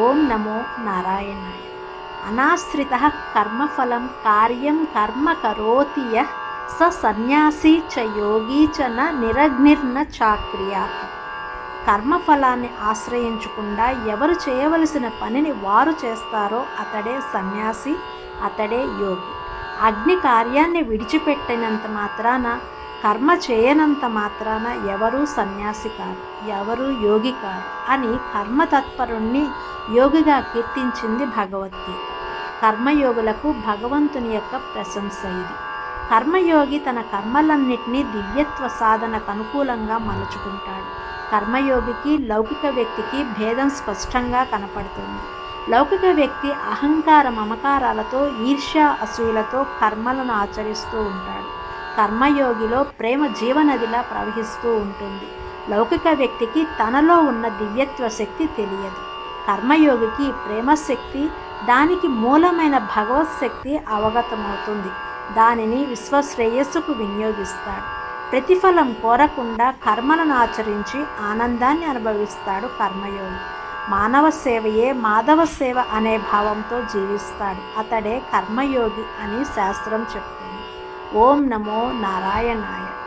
ఓం నమో నారాయణాయ. అనాశ్రిత కర్మఫలం కార్యం కర్మ కరోతి స సన్యాసి చ యోగి చ నిరగ్నిర్న చాక్రియాత్. కర్మఫలాన్ని ఆశ్రయించకుండా ఎవరు చేయవలసిన పనిని వారు చేస్తారో అతడే సన్యాసి అతడే యోగి. అగ్ని కార్యాన్ని విడిచిపెట్టినంత మాత్రాన కర్మ చేయనంత మాత్రాన ఎవరు సన్యాసి కాదు ఎవరు యోగి కాదు అని కర్మతత్పరుణ్ణి యోగిగా కీర్తించింది భగవద్గీత. కర్మయోగులకు భగవంతుని యొక్క ప్రశంస ఇది. కర్మయోగి తన కర్మలన్నిటినీ దివ్యత్వ సాధనకు అనుకూలంగా మలుచుకుంటాడు. కర్మయోగికి లౌకిక వ్యక్తికి భేదం స్పష్టంగా కనపడుతుంది. లౌకిక వ్యక్తి అహంకార మమకారాలతో ఈర్ష్య అసూయలతో కర్మలను ఆచరిస్తూ ఉంటాడు. కర్మయోగిలో ప్రేమ జీవనదిలా ప్రవహిస్తూ ఉంటుంది. లౌకిక వ్యక్తికి తనలో ఉన్న దివ్యత్వ శక్తి తెలియదు. కర్మయోగికి ప్రేమశక్తి దానికి మూలమైన భగవత్ శక్తి అవగతమవుతుంది. దానిని విశ్వశ్రేయస్సుకు వినియోగిస్తాడు. ప్రతిఫలం కోరకుండా కర్మలను ఆచరించి ఆనందాన్ని అనుభవిస్తాడు కర్మయోగి. మానవ సేవయే మాధవ సేవ అనే భావంతో జీవిస్తాడు. అతడే కర్మయోగి అని శాస్త్రం చెప్తుంది. ఓం నమో నారాయణాయ.